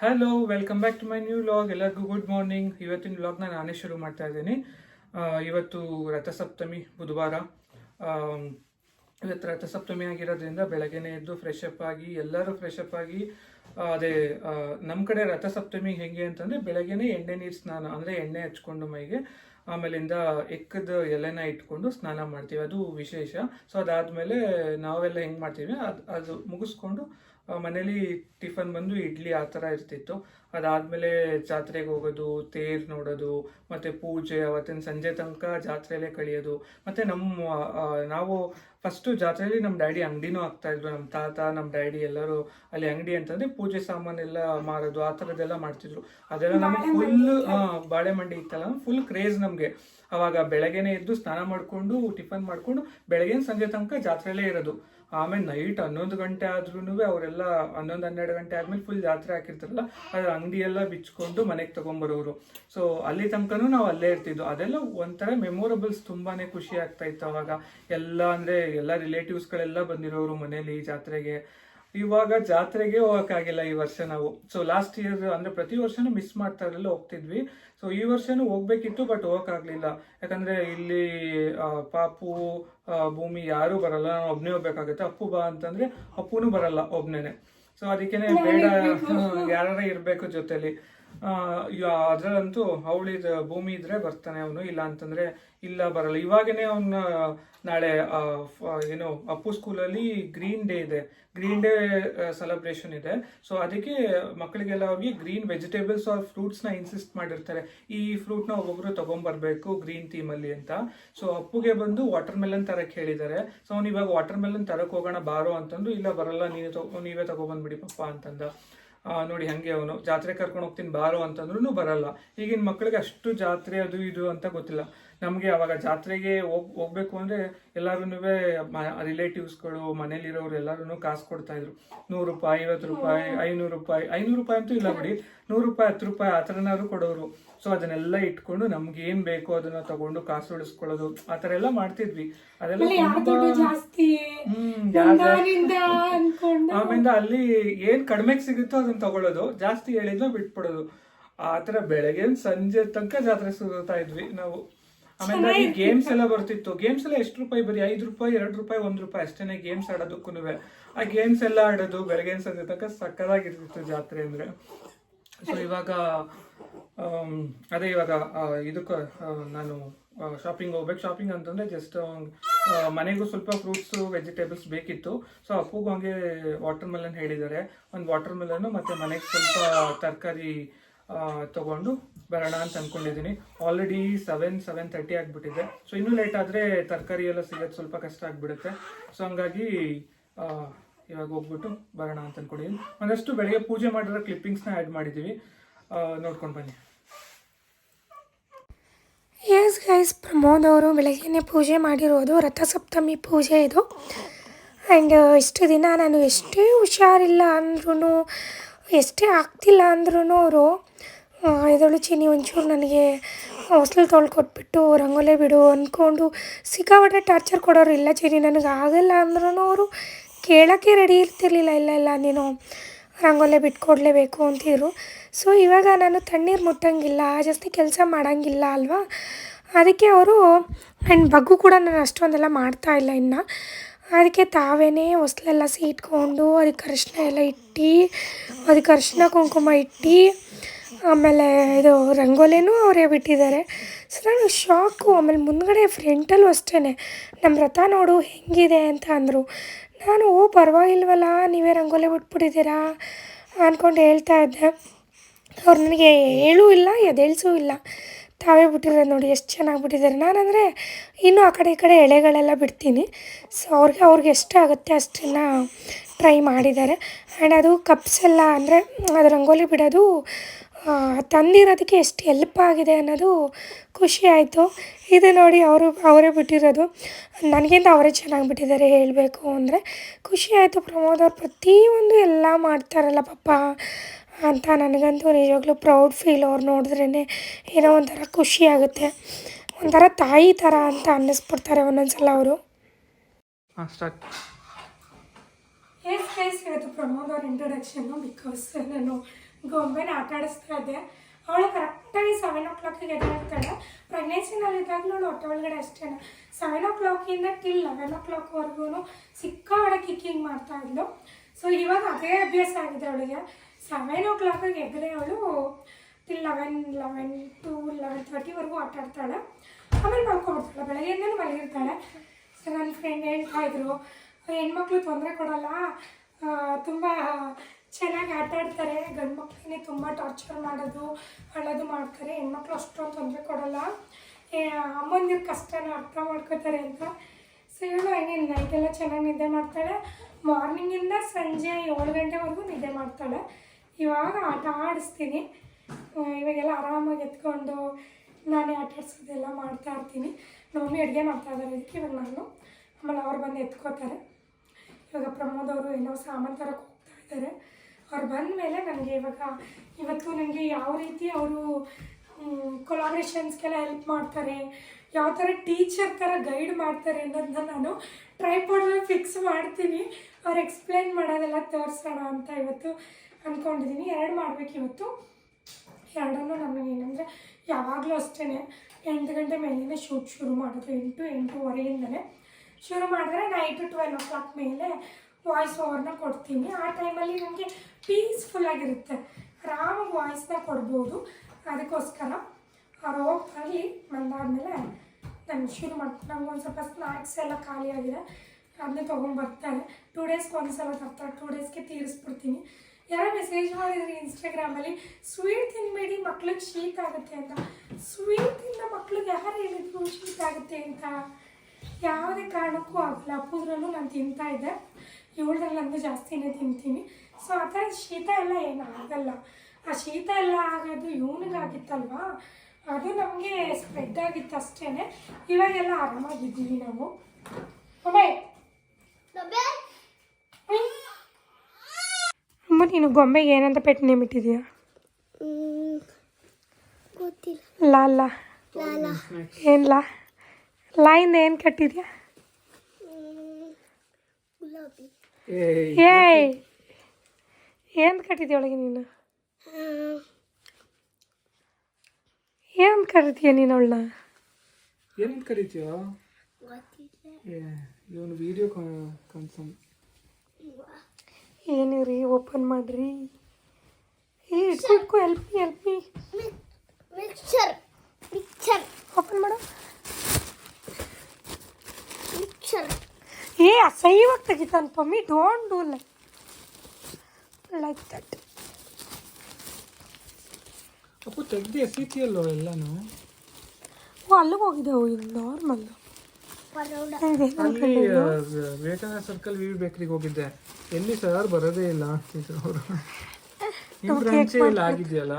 Hello welcome back to my new vlog ಎಲ್ಲರಿಗೂ good morning ಇವತ್ತಿನ ವ್ಲಾಗ್ನ ನಾನೇ ಶುರು ಮಾಡ್ತಾ ಇದ್ದೀನಿ. ಇವತ್ತು ರಥಸಪ್ತಮಿ ಬುಧವಾರ. ಇವತ್ತು ರಥಸಪ್ತಮಿ ಆಗಿರೋದ್ರಿಂದ ಬೆಳಗ್ಗೆನೇ ಎದ್ದು ಫ್ರೆಶ್ ಅಪ್ ಆಗಿ, ಎಲ್ಲರೂ ಫ್ರೆಶ್ ಅಪ್ ಆಗಿ ಅದೇ ನಮ್ಮ ಕಡೆ ರಥಸಪ್ತಮಿ ಹೆಂಗೆ ಅಂತಂದರೆ ಬೆಳಗ್ಗೆನೇ ಎಣ್ಣೆ ನೀರು ಸ್ನಾನ, ಅಂದರೆ ಎಣ್ಣೆ ಹಚ್ಕೊಂಡು ಮೈಗೆ, ಆಮೇಲಿಂದ ಎಕ್ಕದ ಎಲೆನ ಇಟ್ಕೊಂಡು ಸ್ನಾನ ಮಾಡ್ತೀವಿ. ಅದು ವಿಶೇಷ. ಸೊ ಅದಾದಮೇಲೆ ನಾವೆಲ್ಲ ಹೆಂಗೆ ಮಾಡ್ತೀವಿ, ಅದು ಅದು ಮುಗಿಸ್ಕೊಂಡು ಮನೇಲಿ ಟಿಫನ್ ಬಂದು ಇಡ್ಲಿ ಆ ಥರ ಇರ್ತಿತ್ತು. ಅದಾದಮೇಲೆ ಜಾತ್ರೆಗೆ ಹೋಗೋದು ತೇರು ನೋಡೋದು ಮತ್ತು ಪೂಜೆ ಅವತ್ತಿನ ಸಂಜೆ ತನಕ ಜಾತ್ರೆಯಲ್ಲೇ ಕಳಿಯೋದು. ಮತ್ತು ನಮ್ಮ ನಾವು ಫಸ್ಟು ಜಾತ್ರೆಯಲ್ಲಿ ನಮ್ಮ ಡ್ಯಾಡಿ ಅಂಗಡಿನೂ ಆಗ್ತಾ ಇದ್ರು. ನಮ್ಮ ತಾತ ನಮ್ಮ ಡ್ಯಾಡಿ ಎಲ್ಲರೂ ಅಲ್ಲಿ ಅಂಗಡಿ ಅಂತಂದ್ರೆ ಪೂಜೆ ಸಾಮಾನೆಲ್ಲ ಮಾರೋದು ಆ ಥರದ್ದೆಲ್ಲ ಮಾಡ್ತಿದ್ರು. ಅದೆಲ್ಲ ನಮಗೆ ಫುಲ್ ಬಾಳೆ ಮಂಡಿ ಇತ್ತಲ್ಲ ಫುಲ್ ಕ್ರೇಜ್ ನಮಗೆ. ಅವಾಗ ಬೆಳಗ್ಗೆನೆ ಎದ್ದು ಸ್ನಾನ ಮಾಡಿಕೊಂಡು ಟಿಫನ್ ಮಾಡಿಕೊಂಡು ಬೆಳಗ್ಗೆ ಸಂಜೆ ತನಕ ಜಾತ್ರೆಯಲ್ಲೇ ಇರೋದು. ಆಮೇಲೆ ನೈಟ್ ಹನ್ನೊಂದು ಗಂಟೆ ಆದ್ರೂ ಅವರೆಲ್ಲ ಹನ್ನೊಂದು ಹನ್ನೆರಡು ಗಂಟೆ ಆದ್ಮೇಲೆ ಫುಲ್ ಜಾತ್ರೆ ಹಾಕಿರ್ತಾರಲ್ಲ ಅದ್ರ ಅಂಗಡಿ ಎಲ್ಲ ಬಿಚ್ಕೊಂಡು ಮನೆಗೆ ತಗೊಂಬರೋರು. ಸೊ ಅಲ್ಲಿ ತನಕನೂ ನಾವು ಅಲ್ಲೇ ಇರ್ತಿದ್ವು ಅದೆಲ್ಲ ಒಂಥರ ಮೆಮೊರಬಲ್ಸ್ ತುಂಬಾನೇ ಖುಷಿ ಆಗ್ತಾ ಇತ್ತು ಅವಾಗ. ಎಲ್ಲ ಅಂದ್ರೆ ಎಲ್ಲ ರಿಲೇಟಿವ್ಸ್ಗಳೆಲ್ಲ ಬಂದಿರೋರು ಮನೇಲಿ ಜಾತ್ರೆಗೆ. ಇವಾಗ ಜಾತ್ರೆಗೆ ಹೋಗೋಕ್ಕಾಗಿಲ್ಲ ಈ ವರ್ಷ ನಾವು. ಸೊ ಲಾಸ್ಟ್ ಇಯರ್ ಅಂದ್ರೆ ಪ್ರತಿ ವರ್ಷನೂ ಮಿಸ್ ಮಾಡ್ತಾ ಇರಲಿಲ್ಲ ಹೋಗ್ತಿದ್ವಿ. ಸೊ ಈ ವರ್ಷನೂ ಹೋಗ್ಬೇಕಿತ್ತು ಬಟ್ ಹೋಗಕ್ಕಾಗ್ಲಿಲ್ಲ. ಯಾಕಂದ್ರೆ ಇಲ್ಲಿ ಪಾಪು ಭೂಮಿ ಯಾರು ಬರಲ್ಲ. ನಾನು ಒಬ್ನೇ ಹೋಗ್ಬೇಕಾಗತ್ತೆ. ಅಪ್ಪು ಬಾ ಅಂತಂದ್ರೆ ಅಪ್ಪುನೂ ಬರಲ್ಲ ಒಬ್ನೇನೆ. ಸೊ ಅದಕ್ಕೇನೆ ಬೇಡ. ಯಾರು ಇರ್ಬೇಕು ಜೊತೆಲಿ. ಅದ್ರಲ್ಲಂತೂ ಅವಳಿದ ಭೂಮಿ ಇದ್ರೆ ಬರ್ತಾನೆ ಅವನು, ಇಲ್ಲ ಅಂತಂದ್ರೆ ಇಲ್ಲ ಬರಲ್ಲ. ಇವಾಗೇನೆ ಅವನ ನಾಳೆ ಏನು, ಅಪ್ಪು ಸ್ಕೂಲಲ್ಲಿ ಗ್ರೀನ್ ಡೇ ಇದೆ. ಗ್ರೀನ್ ಡೇ ಸೆಲೆಬ್ರೇಷನ್ ಇದೆ. ಸೊ ಅದಕ್ಕೆ ಮಕ್ಕಳಿಗೆಲ್ಲ ಹೋಗಿ ಗ್ರೀನ್ ವೆಜಿಟೇಬಲ್ಸ್ ಆರ್ ಫ್ರೂಟ್ಸ್ನ ಇನ್ಸಿಸ್ಟ್ ಮಾಡಿರ್ತಾರೆ. ಈ ಫ್ರೂಟ್ನ ಒಬ್ಬೊಬ್ರು ತಗೊಂಡ್ಬರ್ಬೇಕು ಗ್ರೀನ್ ಥೀಮ್ ಅಲ್ಲಿ ಅಂತ. ಸೊ ಅಪ್ಪುಗೆ ಬಂದು ವಾಟರ್ ಮೆಲನ್ ತರಕ್ಕೆ ಹೇಳಿದ್ದಾರೆ. ಸೊ ಅವ್ನು ಇವಾಗ ವಾಟರ್ ಮೆಲನ್ ತರಕ್ ಹೋಗೋಣ ಬಾರೋ ಅಂತಂದು, ಇಲ್ಲ ಬರಲ್ಲ, ನೀನು ತಗೋ ನೀವೇ ತಗೊಬಂದ್ಬಿಡಿ ಪಪ್ಪ ಅಂತಂದ. ನೋಡಿ ಹಂಗೆ ಅವನು, ಜಾತ್ರೆ ಕರ್ಕೊಂಡು ಹೋಗ್ತೀನಿ ಬಾರೋ ಅಂತಂದ್ರೂ ಬರಲ್ಲ. ಈಗಿನ ಮಕ್ಕಳಿಗೆ ಅಷ್ಟು ಜಾತ್ರೆ ಅದು ಇದು ಅಂತ ಗೊತ್ತಿಲ್ಲ. ನಮಗೆ ಅವಾಗ ಜಾತ್ರೆಗೆ ಹೋಗ್ ಹೋಗ್ಬೇಕು ಅಂದ್ರೆ ಎಲ್ಲರೂ ರಿಲೇಟಿವ್ಸ್ಗಳು ಮನೇಲಿರೋರು ಎಲ್ಲರೂ ಕಾಸು ಕೊಡ್ತಾ ಇದ್ರು. ನೂರು ರೂಪಾಯಿ ಐವತ್ತು ರೂಪಾಯಿ ಐನೂರು ರೂಪಾಯಿ ಐನೂರು ರೂಪಾಯಿ ಅಂತೂ ಇಲ್ಲ ಬಿಡಿ. ನೂರು ರೂಪಾಯಿ ಹತ್ತು ರೂಪಾಯಿ ಆ ಥರನಾದ್ರು ಕೊಡೋರು. ಸೊ ಅದನ್ನೆಲ್ಲ ಇಟ್ಕೊಂಡು ನಮ್ಗೆ ಏನ್ ಬೇಕೋ ಅದನ್ನ ತಗೊಂಡು ಕಾಸು ಉಳಿಸ್ಕೊಳ್ಳೋದು. ಆ ಥರ ಎಲ್ಲ ಮಾಡ್ತಿದ್ವಿ. ಅದೆಲ್ಲ ಆಮೇಲೆ ಅಲ್ಲಿ ಏನ್ ಕಡಿಮೆಗೆ ಸಿಗುತ್ತೋ ಅದನ್ನ ತಗೊಳ್ಳೋದು. ಜಾಸ್ತಿ ಹೇಳಿದ್ನ ಬಿಟ್ಬಿಡೋದು. ಆ ತರ ಬೆಳಗ್ಗೆ ಸಂಜೆ ತನಕ ಜಾತ್ರೆ ಸುತ್ತಾ ಇದ್ವಿ ನಾವು. ಆಮೇಲೆ ಈ ಗೇಮ್ಸ್ ಎಲ್ಲ ಬರ್ತಿತ್ತು. ಗೇಮ್ಸ್ ಎಲ್ಲ ಎಷ್ಟು ರೂಪಾಯಿ ಬರೀ? ಐದು ರೂಪಾಯಿ ಎರಡು ರೂಪಾಯಿ ಒಂದು ರೂಪಾಯಿ ಅಷ್ಟೇನೆ ಗೇಮ್ಸ್ ಆಡೋದಕ್ಕೂ ಆ ಗೇಮ್ಸ್ ಎಲ್ಲ ಆಡೋದು ಬೆಳಗ್ಗೆ ಸಂಜೆ ತನಕ ಸಕ್ಕದಾಗಿರ್ತಿತ್ತು ಜಾತ್ರೆ ಅಂದ್ರೆ. ಸೊ ಇವಾಗ ಅದೇ ಇವಾಗ ಇದಕ್ಕೆ ನಾನು ಶಾಪಿಂಗ್ ಹೋಗ್ಬೇಕು. ಶಾಪಿಂಗ್ ಅಂತಂದ್ರೆ ಜಸ್ಟ್ ಮನೆಗೂ ಸ್ವಲ್ಪ ಫ್ರೂಟ್ಸ್ ವೆಜಿಟೇಬಲ್ಸ್ ಬೇಕಿತ್ತು. ಸೊ ಅಪ್ಪುಗೂ ಹಂಗೆ ವಾಟರ್ ಮೆಲನ್ ಹೇಳಿದ್ದಾರೆ. ಒಂದು ವಾಟರ್ ಮೆಲನ್ ಮತ್ತೆ ಮನೆಗೆ ಸ್ವಲ್ಪ ತರಕಾರಿ ತಗೊಂಡು ಬರೋಣ ಅಂತ ಅಂದ್ಕೊಂಡಿದ್ದೀನಿ ಆಲ್ರೆಡಿ ಸೆವೆನ್ ಸೆವೆನ್ ತರ್ಟಿ ಆಗಿಬಿಟ್ಟಿದೆ. ಸೊ ಇನ್ನೂ ಲೇಟ್ ಆದರೆ ತರಕಾರಿ ಎಲ್ಲ ಸಿಗೋದು ಸ್ವಲ್ಪ ಕಷ್ಟ ಆಗಿಬಿಡುತ್ತೆ. ಸೊ ಹಂಗಾಗಿ ಇವಾಗ ಹೋಗ್ಬಿಟ್ಟು ಬರೋಣ ಅಂತ ಅಂದ್ಕೊಂಡಿದ್ದೀನಿ ಒಂದಷ್ಟು ಬೆಳಗ್ಗೆ ಪೂಜೆ ಮಾಡಿರೋ ಕ್ಲಿಪ್ಪಿಂಗ್ಸ್ನ ಆ್ಯಡ್ ಮಾಡಿದ್ದೀವಿ ನೋಡ್ಕೊಂಡು ಬನ್ನಿ. ಎಸ್ ಗೈಸ್ ಪ್ರಮೋದ್ ಅವರು ಬೆಳಗ್ಗೆನೇ ಪೂಜೆ ಮಾಡಿರೋದು ರಥಸಪ್ತಮಿ ಪೂಜೆ ಇದು. ಆ್ಯಂಡ್ ಇಷ್ಟು ದಿನ ನಾನು ಎಷ್ಟೇ ಹುಷಾರಿಲ್ಲ ಅಂದ್ರೂ ಎಷ್ಟೇ ಆಗ್ತಿಲ್ಲ ಅಂದ್ರೂ ಅವರು ಇದಳು ಚೀನಿ ಒಂಚೂರು ನನಗೆ ಹೊಸ್ಲು ತೊಳ್ಕೊಟ್ಬಿಟ್ಟು ರಂಗೋಲೆ ಬಿಡು ಅಂದ್ಕೊಂಡು ಸಿಕ್ಕಾಪಟ್ಟೆ ಟಾರ್ಚರ್ ಕೊಡೋರು ಇಲ್ಲ ಚೀನಿ ನನಗೆ ಆಗಲ್ಲ ಅಂದ್ರೂ ಅವರು ಕೇಳೋಕ್ಕೆ ರೆಡಿ ಇರ್ತಿರ್ಲಿಲ್ಲ, ಇಲ್ಲ ಇಲ್ಲ, ನೀನು ರಂಗೋಲೆ ಬಿಟ್ಕೊಡ್ಲೇಬೇಕು ಅಂತಿದ್ರು. ಸೊ ಇವಾಗ ನಾನು ತಣ್ಣೀರು ಮುಟ್ಟಂಗಿಲ್ಲ, ಜಾಸ್ತಿ ಕೆಲಸ ಮಾಡೋಂಗಿಲ್ಲ ಅಲ್ವಾ? ಅದಕ್ಕೆ ಅವರು ಆ್ಯಂಡ್ ಬಗ್ಗು ಕೂಡ ನಾನು ಅಷ್ಟೊಂದೆಲ್ಲ ಮಾಡ್ತಾ ಇಲ್ಲ ಇನ್ನು. ಅದಕ್ಕೆ ತಾವೇ ಹೊಸ್ಲೆಲ್ಲ ಸೀಟ್ಕೊಂಡು ಅದಕ್ಕೆ ಅರಿಶಿನ ಎಲ್ಲ ಇಟ್ಟು ಅದಕ್ಕೆ ಅರಿಶಿನ ಕುಂಕುಮ ಇಟ್ಟು ಆಮೇಲೆ ಇದು ರಂಗೋಲಿನೂ ಅವರೇ ಬಿಟ್ಟಿದ್ದಾರೆ. ಸೊ ನಾನು ಶಾಕು ಆಮೇಲೆ ಮುಂದ್ಗಡೆ ಫ್ರೆಂಟಲ್ಲೂ ಅಷ್ಟೇ ನಮ್ಮ ರಥ ನೋಡು, ಹೆಂಗಿದೆ ಅಂತ ಅಂದರು. ನಾನು, ಓ, ಪರವಾಗಿಲ್ವಲ್ಲ, ನೀವೇ ರಂಗೋಲಿ ಬಿಟ್ಬಿಟ್ಟಿದ್ದೀರಾ ಅಂದ್ಕೊಂಡು ಹೇಳ್ತಾ ಇದ್ದೆ. ಅವ್ರು ನನಗೆ ಹೇಳೂ ಇಲ್ಲ ಎದೇಳ್ಸೂ ಇಲ್ಲ. ತಾವೇ ಬಿಟ್ಟಿರೋದು ನೋಡಿ, ಎಷ್ಟು ಚೆನ್ನಾಗಿ ಬಿಟ್ಟಿದ್ದಾರೆ. ನಾನಂದರೆ ಇನ್ನೂ ಆ ಕಡೆ ಈ ಕಡೆ ಎಳೆಗಳೆಲ್ಲ ಬಿಡ್ತೀನಿ. ಸೊ ಅವ್ರಿಗೆ ಅವ್ರಿಗೆ ಎಷ್ಟು ಆಗುತ್ತೆ ಅಷ್ಟನ್ನು ಟ್ರೈ ಮಾಡಿದ್ದಾರೆ. ಆ್ಯಂಡ್ ಅದು ಕಪ್ಸ್ ಎಲ್ಲ ಅಂದರೆ, ಅದು ರಂಗೋಲಿ ಬಿಡೋದು ತಂದಿರೋದಕ್ಕೆ ಎಷ್ಟು ಹೆಲ್ಪ್ ಆಗಿದೆ ಅನ್ನೋದು ಖುಷಿ ಆಯಿತು. ಇದು ನೋಡಿ ಅವರು ಅವರೇ ಬಿಟ್ಟಿರೋದು. ನನಗಿಂತ ಅವರೇ ಚೆನ್ನಾಗಿ ಬಿಟ್ಟಿದ್ದಾರೆ ಹೇಳಬೇಕು ಅಂದರೆ ಖುಷಿ ಆಯಿತು. ಪ್ರಮೋದ್ ಅವ್ರು ಪ್ರತಿಯೊಂದು ಎಲ್ಲ ಮಾಡ್ತಾರಲ್ಲ ಪಾಪ. ಅಂತ ನನಗಂತೂ ನಿಜವಾಗ್ಲೂ ಪ್ರೌಡ್ ಫೀಲ್ ಅವ್ರು ನೋಡಿದ್ರೇ ಏನೋ ಒಂಥರ ಖುಷಿ ಆಗುತ್ತೆ. ಒಂಥರ ತಾಯಿ ಥರ ಅಂತ ಅನ್ನಿಸ್ಬಿಡ್ತಾರೆ ಒಂದೊಂದು ಸಲ ಅವರು. ಹಾಂ ಸ್ಟಾರ್ಟ್ ಎಸ್ ಗೈಸ್ ಇವತ್ತು ಪ್ರಮೋದ್ ಅವ್ರ ಇಂಟ್ರೊಡಕ್ಷನ್ ಬಿಕಾಸ್ ನಾನು ಗೊಂಬೆನ ಆಟ ಆಡಿಸ್ತಾ ಇದ್ದೆ ಅವಳು ಕರೆಕ್ಟಾಗಿ ಸೆವೆನ್ ಓ ಕ್ಲಾಕಿಗೆ ಎದ್ದೇಳ್ತಾಳೆ ಪ್ರೆಗ್ನೆನ್ಸಿನಲ್ಲಿದ್ದಾಗಲೂ ಅವಳು ಹೊಟ್ಟೆ ಒಳಗಡೆ ಅಷ್ಟೇ ಸೆವೆನ್ ಓ ಕ್ಲಾಕಿಂದ ಟಿಲ್ ಲೆವೆನ್ ಓ ಕ್ಲಾಕ್ವರೆಗೂ ಸಿಕ್ಕಾಡೆ ಕಿಕ್ಕಿಂಗ್ ಮಾಡ್ತಾ ಇದ್ಲು. ಸೊ ಇವಾಗ ಅದೇ ಅಭ್ಯಾಸ ಆಗಿದೆ ಅವಳಿಗೆ. ಸೆವೆನ್ ಓ ಕ್ಲಾಕಿಗೆ ಎದ್ದರೆ ಅವಳು till eleven eleven to eleven ತರ್ಟಿವರೆಗೂ ಆಟ ಆಡ್ತಾಳೆ. ಆಮೇಲೆ ಮಲ್ಕೊಬಿಡ್ತಾಳೆ. ಬೆಳಗ್ಗೆಯಿಂದಲೂ ಮಲಗಿರ್ತಾಳೆ. ಸೊ ನನ್ನ ಫ್ರೆಂಡ್ ಹೇಳ್ತಾ ಇದ್ರು ಹೆಣ್ಮಕ್ಳು ತೊಂದರೆ ಕೊಡೋಲ್ಲ? ತುಂಬ ಚೆನ್ನಾಗಿ ಆಟ ಆಡ್ತಾರೆ. ಗಂಡು ಮಕ್ಕಳನ್ನೇ ತುಂಬ ಟಾರ್ಚರ್ ಮಾಡೋದು, ಅಳೋದು ಮಾಡ್ತಾರೆ. ಹೆಣ್ಮಕ್ಳು ಅಷ್ಟೊಂದು ತೊಂದರೆ ಕೊಡಲ್ಲ. ಅಮ್ಮಂದಿರ ಕಷ್ಟನ ಅರ್ಥ ಮಾಡ್ಕೋತಾರೆ ಅಂತ ಸೊ ಇವಳು ಏನೇನು ನೈಟೆಲ್ಲ ಚೆನ್ನಾಗಿ ನಿದ್ದೆ ಮಾಡ್ತಾಳೆ. ಮಾರ್ನಿಂಗಿಂದ ಸಂಜೆ ಏಳು ಗಂಟೆವರೆಗೂ ನಿದ್ದೆ ಮಾಡ್ತಾಳೆ. ಇವಾಗ ಆಟ ಆಡಿಸ್ತೀನಿ. ಇವಾಗೆಲ್ಲ ಆರಾಮಾಗಿ ಎತ್ಕೊಂಡು ನಾನೇ ಆಟ ಆಡಿಸೋದೆಲ್ಲ ಮಾಡ್ತಾ ಇರ್ತೀನಿ. ನಮ್ಮ ಅಡುಗೆ ಮಾಡ್ತಾ ಇದ್ದಾರೆ ಅದಕ್ಕೆ ಇವಾಗ ನಾನು. ಆಮೇಲೆ ಅವ್ರು ಬಂದು ಎತ್ಕೋತಾರೆ. ಇವಾಗ ಪ್ರಮೋದ್ ಅವರು ಏನೋ ಸಾಮಾನು ತರಕ್ಕೆ ಹೋಗ್ತಾ ಇದ್ದಾರೆ ಅವ್ರು ಬಂದ ಮೇಲೆ ನನಗೆ ಇವಾಗ, ಇವತ್ತು ನನಗೆ ಯಾವ ರೀತಿ ಅವರು ಕೊಲಾಬ್ರೇಷನ್ಸ್ಗೆಲ್ಲ ಹೆಲ್ಪ್ ಮಾಡ್ತಾರೆ, ಯಾವ ಥರ ಟೀಚರ್ ಥರ ಗೈಡ್ ಮಾಡ್ತಾರೆ ಅನ್ನೋದನ್ನ ನಾನು ಟ್ರೈಪಾಡಲ್ಲಿ ಫಿಕ್ಸ್ ಮಾಡ್ತೀನಿ. ಅವ್ರು ಎಕ್ಸ್ಪ್ಲೇನ್ ಮಾಡೋದೆಲ್ಲ ತೋರಿಸೋಣ ಅಂತ ಇವತ್ತು ಅಂದ್ಕೊಂಡಿದ್ದೀನಿ ಎರಡು ಮಾಡಬೇಕು ಇವತ್ತು. ಎರಡನ್ನು ನಮಗೆ ಏನಂದರೆ ಯಾವಾಗಲೂ ಅಷ್ಟೇ ಎಂಟು ಗಂಟೆ ಮೇಲೇ ಶೂಟ್ ಶುರು ಮಾಡೋದು, ಎಂಟು ಎಂಟೂವರೆಯಿಂದಲೇ ಶುರು ಮಾಡಿದ್ರೆ ನೈಟು ಟ್ವೆಲ್ ಓ ಕ್ಲಾಕ್ ಮೇಲೆ ವಾಯ್ಸ್ ಓವರ್ನ ಕೊಡ್ತೀನಿ. ಆ ಟೈಮಲ್ಲಿ ನನಗೆ ಪೀಸ್ಫುಲ್ಲಾಗಿರುತ್ತೆ ಆರಾಮಾಗಿ ವಾಯ್ಸ್ನ ಕೊಡ್ಬೋದು. ಅದಕ್ಕೋಸ್ಕರ ಅವ್ರು ಹೋಗ್ತಾಗಿ ಬಂದಾದಮೇಲೆ ನಾನು ಶುರು ಮಾಡ್ತೀನಿ ನಂಗೆ ಒಂದು ಸ್ವಲ್ಪ ಸ್ನ್ಯಾಕ್ಸ್ ಎಲ್ಲ ಖಾಲಿಯಾಗಿದೆ ಅದನ್ನೇ ತೊಗೊಂಬರ್ತಾರೆ ಟೂ ಡೇಸ್ಗೆ ಒಂದು ಸಲ ತರ್ತಾರೆ. ಟೂ ಡೇಸ್ಗೆ ತೀರಿಸ್ಬಿಡ್ತೀನಿ. ಯಾರೋ ಮೆಸೇಜ್ ಮಾಡಿದ್ರಿ ಇನ್ಸ್ಟಾಗ್ರಾಮಲ್ಲಿ ಸ್ವೀಟ್ ತಿನ್ಬೇಡಿ, ಮಕ್ಳಿಗೆ ಶೀತ ಆಗುತ್ತೆ ಅಂತ. ಸ್ವೀಟ್ ತಿಂದ ಮಕ್ಳಿಗೆ ಯಾರು ಹೇಳಿದ್ರು ಶೀತ ಆಗುತ್ತೆ ಅಂತ? ಯಾವುದೇ ಕಾರಣಕ್ಕೂ ಆಗಲ್ಲ ಅಪ್ಪದ್ರಲ್ಲೂ ನಾನು ತಿಂತಾ ಇದ್ದೆ. ಏಳರಲ್ಲಿ ಅಂದು ಜಾಸ್ತಿನೇ ತಿಂತೀನಿ. ಸೊ ಆ ಥರ ಶೀತ ಎಲ್ಲ ಏನು ಆಗಲ್ಲ. ಆ ಶೀತ ಎಲ್ಲ ಆಗೋದು ಇವನಿಗಾಗಿತ್ತಲ್ವಾ? ಅದು ನಮಗೆ ಸ್ಪ್ರೆಡ್ ಆಗಿತ್ತು ಅಷ್ಟೇ ಇವಾಗೆಲ್ಲ ಆರಾಮಾಗಿದ್ದೀವಿ ನಾವು. ಅಮ್ಮ! ನೀನು ಗೊಂಬೆಗೆ ಏನಂತ ಪೆಟ್ಟು ನೇಮ್ ಇಟ್ಟಿದ್ಯಾ ಗೊತ್ತಿಲ್ಲ. ಲಾ ಲಾ. ಏನ್ ಲಾ? ಲಾಯಿಂದ ಏನು ಕಟ್ಟಿದ್ಯಾ? ಗುಲಾಬಿ. ಏಯ್ ಏನು ಕಟ್ಟಿದ್ಯ ಒಳಗೆ ನೀನು? ಏನು ಕರಿತೀಯ ನೀನು ಅವಳನ್ನ? ಏನಂತ ಕರಿತೀಯ? ಇವನು ವಿಡಿಯೋ ಕನ್ಸಮ್ ಏನು ರೀ ಓಪನ್ ಮಾಡ್ರಿ. ಏ ಇಟ್ಕೊ help help me me me mixer mixer open ಮಾಡು. ಮಿಕ್ಸರ್ ಏ ಅಸಹ್ಯವಾಗಿ ತೆಗಿತಾನೆ Pammi. Don't do like like that Appu ತೆಗ್ದು ಎಸಿತಿಯಲ್ಲೋ ಎಲ್ಲಾನು? ಓ ಅಲ್ಲಿಗೆ ಹೋಗಿದ್ದೆವು ಇದು ನಾರ್ಮಲ್ ವಿವೇಕಾನಂದ ಸರ್ಕಲ್ ವಿ ಬೇಕ್ರಿಗೆ ಹೋಗಿದ್ದೆ. ಎಲ್ಲಿ ಸರ್? ಬರೋದೇ ಇಲ್ಲ ಅವರು. ನಿಮ್ಮ ಬ್ರಾಂಚ್ ಎಲ್ಲ ಆಗಿದೆಯಲ್ಲ?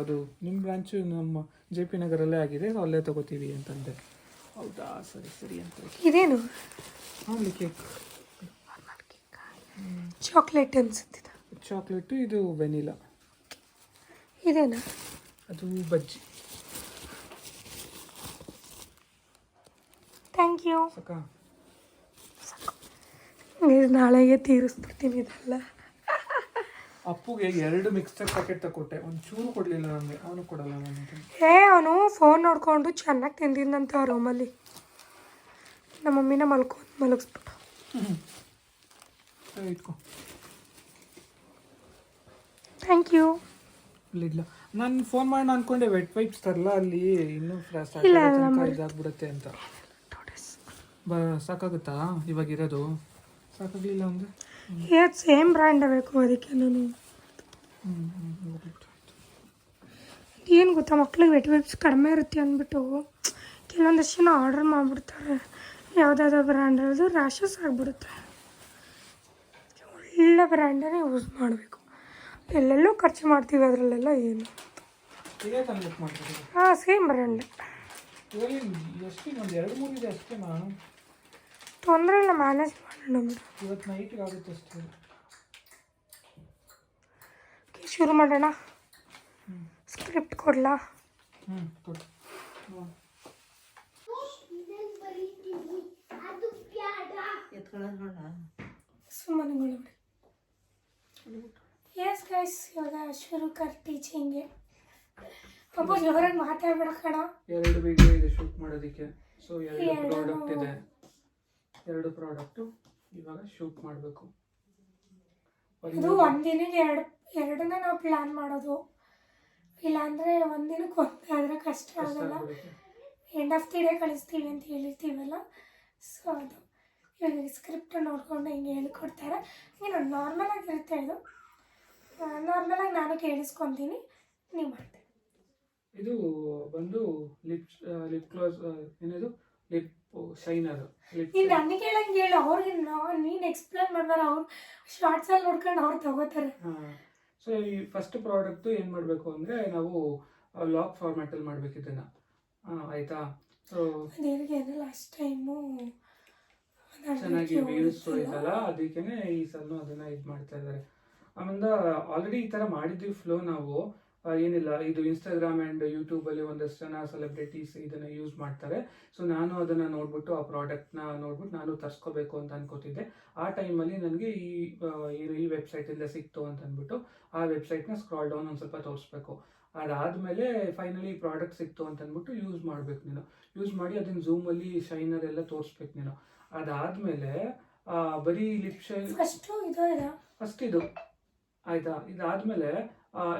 ಅದು ನಿಮ್ಮ ಬ್ರಾಂಚು ನಮ್ಮ ಜೆ ಪಿ ನಗರಲ್ಲೇ ಆಗಿದೆ ಅಲ್ಲೇ ತಗೋತೀವಿ ಅಂತಂದೆ. ಹೌದಾ? ಸರಿ ಸರಿ ಅಂತ. ಇದೇನು? ಮಾಮೂಲಿ ಕೇಕ್. ಚಾಕ್ಲೇಟ್ ಅನ್ಸುತ್ತಿದೆ. ಚಾಕ್ಲೇಟು ಇದು ವೆನಿಲಾ. ಇದೇನಾ? ಅದು ಬಜ್ಜಿ. ಥ್ಯಾಂಕ್ ಯು ಸಾಕಾ. ಇದು ನಾಳೆಗೆ ತೀರಿಸ್ಬಿಡ್ತೀನಿ ಇದೆಲ್ಲ. ಅಪ್ಪುಗೆ ಎರಡು ಮಿಕ್ಸ್ಚರ್ ಪ್ಯಾಕೆಟ್ ತಗೊಟ್ಟೆ ಒಂದು ಚೂರು ಕೊಡಲಿಲ್ಲ ನನಗೆ. ಅವನು ಕೊಡಲ್ಲ ನನಗೆ. ಏ ಅವನು ಫೋನ್ ನೋಡಿಕೊಂಡು ಚೆನ್ನಾಗಿ ತಿಂದಿದ್ದಂತ ಆ ರೂಮಲ್ಲಿ ನಮ್ಮ ಮಮ್ಮಿನ ಮಲ್ಕೊಂಡು ಮಲಗಿಸ್ಬಿಟ್ಟು ಇಟ್ಕೋ. ಥ್ಯಾಂಕ್ ಯು ಇಲ್ಲ ನಾನು ಫೋನ್ ಮಾಡೋಣ ಅನ್ಕೊಂಡೆ ವೆಟ್ ವೈಪ್ಸ್ ತರಲ್ಲ ಅಲ್ಲಿ ಇನ್ನೂ ಇದಾಗ್ಬಿಡುತ್ತೆ ಅಂತ. ಬ ಸಾಕಾಗುತ್ತಾ? ಇವಾಗ ಇರೋದು? ಸಾಕಾಗಲಿಲ್ಲ ಅಂದರೆ? ಯಾ ಸೇಮ್ ಬ್ರ್ಯಾಂಡ್ ಬೇಕು ಅದಕ್ಕೆ ನಾನು. ಏನು ಗೊತ್ತಾ ಮಕ್ಳಿಗೆ ವೆಟ್ ವೈಪ್ಸ್ ಕಡಿಮೆ ಇರುತ್ತೆ ಅಂದ್ಬಿಟ್ಟು. ಕೆಲವೊಂದಷ್ಟು ಜನ ಆರ್ಡರ್ ಮಾಡಿಬಿಡ್ತಾರೆ. ಯಾವುದಾದ್ರೂ ಬ್ರ್ಯಾಂಡದು ರ್ಯಾಷಸ್ ಆಗಿಬಿಡುತ್ತೆ. ಒಳ್ಳೆ ಬ್ರ್ಯಾಂಡನ್ನೇ ಯೂಸ್ ಮಾಡಬೇಕು. ಎಲ್ಲೆಲ್ಲೋ ಖರ್ಚು ಮಾಡ್ತೀವಿ ಅದರಲ್ಲೆಲ್ಲ ಏನು? ಹಾಂ ಸೇಮ್ ಬ್ರ್ಯಾಂಡ್ ತೊಂದರೆ ಇಲ್ಲ ಮ್ಯಾನೇಜ್ ಮಾಡೋಣ ಶುರು ಮಾಡೋಣ. ಸ್ಕ್ರಿಪ್ಟ್ ಕೊಡಲಾ? ಹ್ಞೂ ಕೊಡು ಹ್ಞೂ ಅದು ಸುಮ್ಮನೆ ಬಿಡಿ. ಎಸ್ ಗೈಸ್ ಇವಾಗ ಶುರು ಕರ್ ಟೀಚಿಂಗ್ಗೆ ಒಬ್ಬ ಜೋರಾಗಿ ಮಾತಾಡ್ಬೇಡ ಕಣ. ಎರಡು ವಿಡಿಯೋ ಇದೆ ಶೂಟ್ ಮಾಡೋದಕ್ಕೆ. ಸೊ ಎರಡು ಎರಡು. ಪ್ರಾಡಕ್ಟ್ ಇದೆ. ಎರಡು ಪ್ರಾಡಕ್ಟು ಇವಾಗ ಶೂಟ್ ಮಾಡಬೇಕು. ಇದು ಒಂದಿನಕ್ಕೆ ಎರಡು ಎರಡನ್ನ ನಾವು ಪ್ಲ್ಯಾನ್ ಮಾಡೋದು. ಇಲ್ಲಾಂದರೆ ಒಂದಿನಕ್ಕೆ ಒಂದಾದರೆ ಕಷ್ಟ ಆಗಲ್ಲ. ಎಂಡ್ ಆಫ್ ದಿ ಡೇ ಕಳಿಸ್ತೀವಿ ಅಂತ ಹೇಳಿರ್ತೀವಲ್ಲ. ಸೊ ಅದು. ಇವಾಗ ಸ್ಕ್ರಿಪ್ಟ್ ನೋಡಿಕೊಂಡು ಹಿಂಗೆ ಹೇಳ್ಕೊಡ್ತಾರೆ. ಏನು ನಾರ್ಮಲಾಗಿ ಇರುತ್ತೆ ಇದು ನಾರ್ಮಲಾಗಿ ನಾನು ಕೇಳಿಸ್ಕೊತೀನಿ ನೀವು ಮಾಡ್ತೀನಿ ಇದು ಬಂದು ಲಿಪ್ ಲಿಪ್ ಕ್ಲೋಸ್ ಏನಿದು? ಲಿಪ್ ಶೈನರ್ ಇಲ್ಲ ನೀನು ನನಗೆ ಹೇಳಂಗೆ ಹೇಳು. ಅವ್ರಿಗೆ ನೀನು ಎಕ್ಸ್ಪ್ಲೇನ್ ಮಾಡ್ಬಾರ ಅವ್ರು ಶಾರ್ಟ್ಸಲ್ಲಿ ನೋಡ್ಕೊಂಡು ಅವ್ರು ತಗೋತಾರೆ. ಸೊ ಈ ಫಸ್ಟ್ ಪ್ರಾಡಕ್ಟು ಏನು ಮಾಡಬೇಕು ಅಂದರೆ ನಾವು ಲಾಕ್ ಫಾರ್ಮ್ಯಾಟಲ್ಲಿ ಮಾಡ್ಬೇಕು ಇದನ್ನು ಆಯಿತಾ? ಸೊ ದೇವರಿಗೆ ಲಾಸ್ಟ್ ಟೈಮು ಚೆನ್ನಾಗಿ ವ್ಯೂಸ್ ಅದಕ್ಕೇನೆ ಈ ಸಲ ಅದನ್ನ ಇದು ಮಾಡ್ತಾ ಇದ್ದಾರೆ ಆಮೇಲೆ ಆಲ್ರೆಡಿ ಈ ತರ ಮಾಡಿದ್ವಿ ಫ್ಲೋ ನಾವು. ಏನಿಲ್ಲ ಇದು ಇನ್ಸ್ಟಾಗ್ರಾಮ್ ಅಂಡ್ ಯೂಟ್ಯೂಬ್ ಅಲ್ಲಿ ಒಂದಷ್ಟು ಜನ ಸೆಲೆಬ್ರಿಟೀಸ್ ಇದನ್ನ ಯೂಸ್ ಮಾಡ್ತಾರೆ. ಸೊ ನಾನು ಅದನ್ನ ನೋಡ್ಬಿಟ್ಟು ಆ ಪ್ರಾಡಕ್ಟ್ನ ನೋಡ್ಬಿಟ್ಟು ನಾನು ತರ್ಸ್ಕೋಬೇಕು ಅಂತ ಅನ್ಕೋತಿದ್ದೆ. ಆ ಟೈಮಲ್ಲಿ ನನಗೆ ಈ ಏನು ಈ ವೆಬ್ಸೈಟ್ ಇಂದ ಸಿಕ್ತು ಅಂತ ಅಂದ್ಬಿಟ್ಟು ಆ ವೆಬ್ಸೈಟ್ನ ಸ್ಕ್ರಾಲ್ ಡೌನ್ ಒಂದು ಸ್ವಲ್ಪ ತೋರಿಸ್ಬೇಕು. ಅದಾದ್ಮೇಲೆ ಫೈನಲಿ ಪ್ರಾಡಕ್ಟ್ ಸಿಕ್ತು ಅಂತ ಅಂದ್ಬಿಟ್ಟು ಯೂಸ್ ಮಾಡ್ಬೇಕು ನೀನು. ಯೂಸ್ ಮಾಡಿ ಅದನ್ನ ಝೂಮಲ್ಲಿ ಅಲ್ಲಿ ಶೈನರ್ ಎಲ್ಲ ತೋರಿಸ್ಬೇಕು ನೀನು. ಅದಾದ್ಮೇಲೆ ಆ, ಬರೀ ಲಿಪ್ ಶೈನ್ ಫಸ್ಟು ಇದು ಇದೆ ಫಸ್ಟ್ ಇದು ಆಯ್ತಾ? ಇದಾದ್ಮೇಲೆ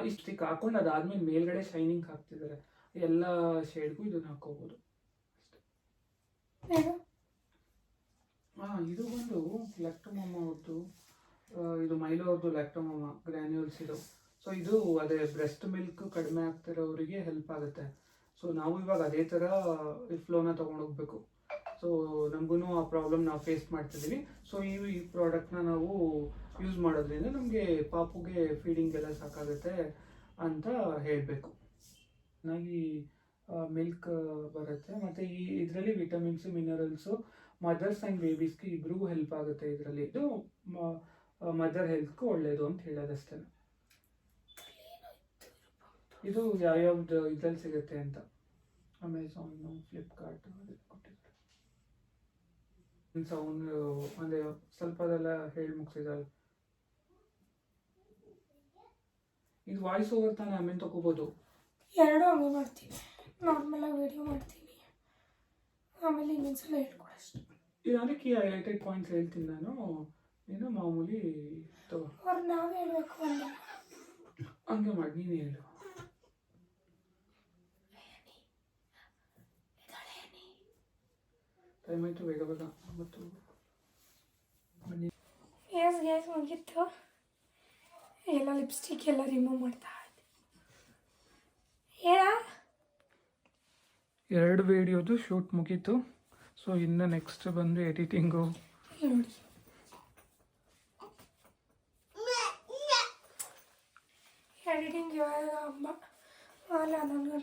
ಇಷ್ಟು ಸ್ಟಿಕ್ ಹಾಕೊಂಡು ಅದಾದ್ಮೇಲೆ ಮೇಲ್ಗಡೆ ಶೈನಿಂಗ್ ಹಾಕ್ತಿದ್ದಾರೆ ಎಲ್ಲ ಶೇಡ್ಗೂ ಇದನ್ನ ಹಾಕೋಬಹುದು ಹಾ ಇದು ಬಂದು ಲ್ಯಾಕ್ಟೋಮೋಮ ಅವ್ರದ್ದು ಇದು ಮೈಲೋ ಅವ್ರದ್ದು ಲ್ಯಾಕ್ಟೋಮೋಮ ಗ್ರ್ಯಾನ್ಯೂಲ್ಸ್ ಇದು. ಸೊ ಇದು ಅದೇ ಬ್ರೆಸ್ಟ್ ಮಿಲ್ಕ್ ಕಡಿಮೆ ಆಗ್ತಿರೋರಿಗೆ ಹೆಲ್ಪ್ ಆಗುತ್ತೆ. ಸೊ ನಾವು ಇವಾಗ ಅದೇ ಥರ ಇಫ್ಲೋನ ಫ್ಲೋನ ತೊಗೊಂಡೋಗ್ಬೇಕು ಸೊ ನಮಗೂ ಆ ಪ್ರಾಬ್ಲಮ್ ನಾವು ಫೇಸ್ ಮಾಡ್ತಿದ್ದೀವಿ ಸೊ ಈ ಈ ಪ್ರಾಡಕ್ಟ್ನ ನಾವು ಯೂಸ್ ಮಾಡೋದ್ರಿಂದ ನಮಗೆ ಪಾಪುಗೆ ಫೀಡಿಂಗ್ ಎಲ್ಲ ಸಾಕಾಗುತ್ತೆ ಅಂತ ಹೇಳಬೇಕು. ಚೆನ್ನಾಗಿ ಮಿಲ್ಕ್ ಬರುತ್ತೆ. ಮತ್ತು ಈ, ಇದರಲ್ಲಿ ವಿಟಮಿನ್ಸು ಮಿನರಲ್ಸು ಮದರ್ಸ್ ಆ್ಯಂಡ್ ಬೇಬೀಸ್ಗೆ ಇಬ್ಬರಿಗೂ ಹೆಲ್ಪ್ ಆಗುತ್ತೆ ಇದರಲ್ಲಿ. ಇದು ಮದರ್ ಹೆಲ್ತ್ಗೂ ಒಳ್ಳೆಯದು ಅಂತ ಹೇಳೋದಷ್ಟೇ. ಇದು ಯಾವ್ಯಾವ್ದು ಇದ್ರಲ್ಲಿ ಸಿಗುತ್ತೆ ಅಂತ. ಅಮೆಝಾನು ಫ್ಲಿಪ್ಕಾರ್ಟ್ ಕೊಟ್ಟಿದ್ದಾರೆ. ಸೌಂಡ್ ಅಂದರೆ ಸ್ವಲ್ಪದೆಲ್ಲ ಹೇಳಿ ಮುಗಿಸಿದ್ದಾರೆ ಇದು ವಾಯ್ಸ್ ಓವರ್ ತಾನೇ ಆಮೇಲೆ ತಗೋಬೋದು? ಎರಡು ಹಂಗೆ ಮಾಡ್ತೀವಿ. ನಾರ್ಮಲಾಗಿ ವಿಡಿಯೋ ಮಾಡ್ತೀನಿ ಆಮೇಲೆ ಇನ್ನೊಂದ್ಸಲ ಹೇಳ್ಕೊಡಷ್ಟು. ಇದಕ್ಕೆ ಅದಕ್ಕೆ ಹೈಲೈಟೆಡ್ ಪಾಯಿಂಟ್ಸ್ ಹೇಳ್ತೀನಿ ನಾನು. ನೀನು ಮಾಮೂಲಿ ತಗೋ. ಅವ್ರು ನಾವೇ ಹೇಳ್ಬೇಕು ಹಂಗೆ ಮಾಡಿ ನೀನು ಹೇಳು. ಟೈಮ್ ಆಯಿತು ಬೇಗ ಬೇಗ ಮತ್ತು ಬನ್ನಿ ಎಸ್ ಗ್ಯಾಸ್ ಮುಗೀತು. ಎಲ್ಲ ಲಿಪ್ಸ್ಟಿಕ್ ಎಲ್ಲ ರಿಮೂವ್ ಮಾಡ್ತಾ ಎರಡು ವಿಡಿಯೋದು ಶೂಟ್ ಮುಗೀತು. ಸೊ ಇನ್ನು ನೆಕ್ಸ್ಟ್ ಬಂದು ಎಡಿಟಿಂಗು ನೋಡಿ. ಎಡಿಟಿಂಗ್ ಇವಾಗ ಅಮ್ಮ ಅಲ್ಲ ನಾನು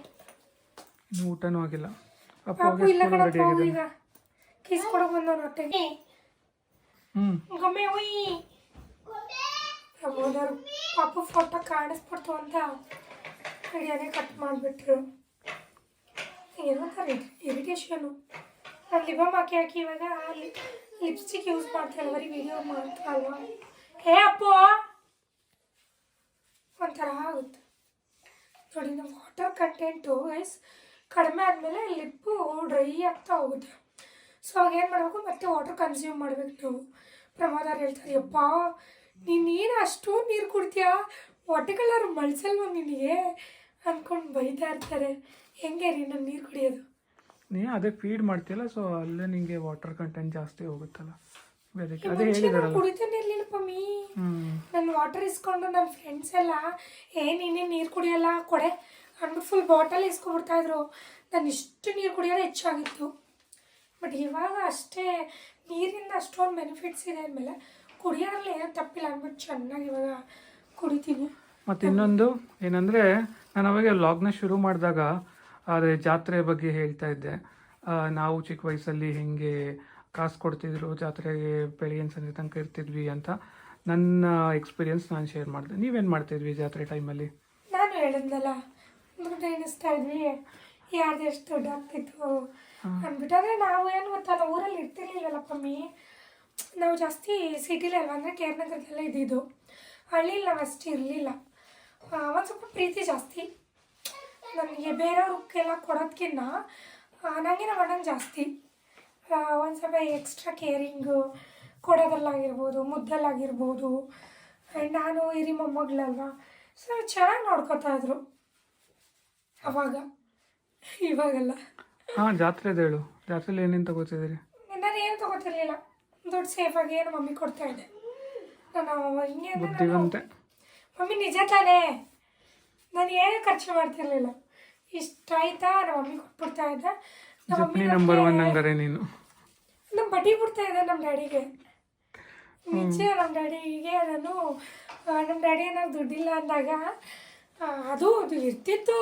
ಊಟನೂ ಆಗಿಲ್ಲ. ಅಪ್ಪ ಪಾಪು ಇಲ್ಲ ರೆಡಿ ಹೋಗು ಆಗಿದ್ದಾನೆ ಈಗ ಕಿಸ್ ಕೊಡೋಕೆ ಬಂದವನು ಹೊಟ್ಟೆಗೆ ಗೊಮ್ಮೆ ಹುಯಿ ಹೋದರು ಪಾಪು ಫೋಟೋ ಕಾಣಿಸ್ಬಿಡ್ತು ಅಂತ ವಿಡಿಯೋನೇ ಕಟ್ ಮಾಡಿಬಿಟ್ರು ಏನಂತಾರೆ ಇರಿಟೇಷನು ನಾನು ಲಿಬಮ್ ಹಾಕಿ ಹಾಕಿ ಇವಾಗ ಲಿಪ್ಸ್ಟಿಕ್ ಯೂಸ್ ಮಾಡ್ತಾಯಿಲ್ಲ ಬರೀ ವಿಡಿಯೋ ಮಾಡ್ತಾರಲ್ವ ಹೇ ಅಪ್ಪು ಒಂಥರ ಆಗುತ್ತೆ ನೋಡಿ ನಮ್ಮ ವಾಟರ್ ಕಂಟೆಂಟು ಗೈಸ್ ಕಡಿಮೆ ಆದಮೇಲೆ ಲಿಪ್ಪು ಡ್ರೈ ಆಗ್ತಾ ಹೋಗುತ್ತೆ ಸೊ ಅವಾಗ ಏನು ಮಾಡಬೇಕು? ಮತ್ತೆ ವಾಟರ್ ಕನ್ಸ್ಯೂಮ್ ಮಾಡ್ಬೇಕು ನಾವು. ಪ್ರಮೋದಾರ್ ಹೇಳ್ತಾರೆ ಯಪ್ಪ ನೀನೇನು ಅಷ್ಟು ನೀರು ಕುಡ್ತೀಯಾ? ಹೊಟ್ಟೆ ಕಲರ್ ಮಳ್ಸಲ್ವ ನಿನಗೆ? ಅಂದ್ಕೊಂಡು ಬೈತಾ ಇರ್ತಾರೆ. ಹೆಂಗೆ ರೀ ನಾನು ನೀರು ಕುಡಿಯೋದು? ನೀ ಅದೇ ಫೀಡ್ ಮಾಡ್ತೀಯಲ್ಲ ಸೊ ಅಲ್ಲೇ ನಿಂಗೆ ವಾಟರ್ ಕಂಟೆಂಟ್ ಜಾಸ್ತಿ ಹೋಗುತ್ತಲ್ಲ. ಬೇರೆ ಅದೇ ಕುಡಿತಾನೆ ಇರಲಿಲ್ಲ ಪಮ್ಮಿ ನಾನು ವಾಟರ್ ಇಸ್ಕೊಂಡು ನನ್ನ ಫ್ರೆಂಡ್ಸ್ ಎಲ್ಲ ಏ ನೀನೇ ನೀರು ಕುಡಿಯಲ್ಲ? ಕೊಡೆ. ಅಂದ್ಬಿಟ್ಟು ಫುಲ್ ಬಾಟಲ್ ಇಸ್ಕೊಂಡ್ಬಿಡ್ತಾ ಇದ್ರು. ನಾನು ಇಷ್ಟು ನೀರು ಕುಡಿಯೋದು ಹೆಚ್ಚಾಗಿತ್ತು. ಇವಾಗ ಅಷ್ಟೇ ನೀರಿಂದ ಅಷ್ಟೊಂದು ಬೆನಿಫಿಟ್ಸ್ ಇದೆ ಅಂದಮೇಲೆ ಕುಡಿಯೋದ್ರಲ್ಲಿ ಏನು ತಪ್ಪಿಲ್ಲ ಅಂದ್ಬಿಟ್ಟು ಚೆನ್ನಾಗಿ ಇವಾಗ ಕುಡಿತೀನಿ ಮತ್ತು ಇನ್ನೊಂದು ಏನಂದರೆ ನಾನು ಅವಾಗ ಲಾಗ್ನ ಶುರು ಮಾಡಿದಾಗ ಅದೇ ಜಾತ್ರೆ ಬಗ್ಗೆ ಹೇಳ್ತಾ ಇದ್ದೆ. ನಾವು ಚಿಕ್ಕ ವಯಸ್ಸಲ್ಲಿ ಹೇಗೆ ಕಾಸು ಕೊಡ್ತಿದ್ರು ಜಾತ್ರೆಗೆ ಬೆಳಗಿನ ಸಂಜೆ ತನಕ ಇರ್ತಿದ್ವಿ ಅಂತ ನನ್ನ ಎಕ್ಸ್ಪೀರಿಯನ್ಸ್ ನಾನು ಶೇರ್ ಮಾಡಿದೆ. ನೀವೇನು ಮಾಡ್ತಿದ್ವಿ ಜಾತ್ರೆ ಟೈಮಲ್ಲಿ ನಾನು ಹೇಳಿದ್ನಲ್ಲ ಇದ್ವಿ. ಯಾರ್ದು ಎಷ್ಟು ದುಡ್ಡು ಆಗ್ತಿತ್ತು ಅಂದ್ಬಿಟ್ಟು ಅಂದರೆ ನಾವು ಏನು ಗೊತ್ತಲ್ಲ ನಾವು ಊರಲ್ಲಿ ಇರ್ತಿರ್ಲಿಲ್ವಲ್ಲ ಪಮ್ಮಿ ನಾವು ಜಾಸ್ತಿ ಸಿಟಿಲಿ ಅಲ್ವಾ ಅಂದರೆ ಕೇರ್ನಗರದಲ್ಲೇ ಇದ್ದಿದ್ದು. ಹಳ್ಳಿಲಿ ನಾವು ಅಷ್ಟು ಇರಲಿಲ್ಲ. ಒಂದು ಸ್ವಲ್ಪ ಪ್ರೀತಿ ಜಾಸ್ತಿ. ನನಗೆ ಬೇರೆಯವ್ರಿಗೆಲ್ಲ ಕೊಡೋದಕ್ಕಿಂತ ನನಗೆ ನಮ್ಮ ಜಾಸ್ತಿ. ಒಂದು ಸ್ವಲ್ಪ ಎಕ್ಸ್ಟ್ರಾ ಕೇರಿಂಗು ಕೊಡೋದಲ್ಲಾಗಿರ್ಬೋದು ಮುದ್ದಲ್ಲಾಗಿರ್ಬೋದು ಆ್ಯಂಡ್ ನಾನು ಹಿರಿ ಮೊಮ್ಮಗಳಲ್ವ ಸೊ ಚೆನ್ನಾಗಿ ನೋಡ್ಕೊತಾ ಇದ್ರು. ಅವಾಗ. ಇವಾಗೆಲ್ಲ. ಹಾಂ ಜಾತ್ರೆದು ಹೇಳು. ಜಾತ್ರೆಲಿ ಏನೇನು ತಗೋತಿದ್ದೀರಿ? ನಾನು ಏನು ತಗೋತಿರ್ಲಿಲ್ಲ. ದುಡ್ಡು ಸೇಫಾಗಿ ಏನು ಮಮ್ಮಿ ಕೊಡ್ತಾ ಇದ್ದೆ ನಾನು ಹಿಂಗೆ ಬುದ್ಧಿವಂತೆ. ಮಮ್ಮಿ ನಿಜ ತಾನೇ. ನಾನು ಏನು ಖರ್ಚು ಮಾಡ್ತಿರ್ಲಿಲ್ಲ. ಇಷ್ಟ ಆಯ್ತಾ? ನಮ್ಮ ಮಮ್ಮಿ ಕೊಟ್ಬಿಡ್ತಾ ಇದ್ದೆ. ಜಪ್ನಿ ಮಮ್ಮಿ ನಂಬರ್ ಒನ್ ಹಂಗಾರೆ ನೀನು. ನಮ್ಮ ಬಡ್ಡಿ ಬಿಡ್ತಾ ಇದ್ದೆ ನಮ್ಮ ಡ್ಯಾಡಿಗೆ. ನಿಜ ನಮ್ಮ ಡ್ಯಾಡಿಗೆ ನಾನು ನಮ್ಮ ಡ್ಯಾಡಿ ಏನಾದ್ರು ದುಡ್ಡಿಲ್ಲ ಅಂದಾಗ ಅದು ಅದು ಇರ್ತಿತ್ತು.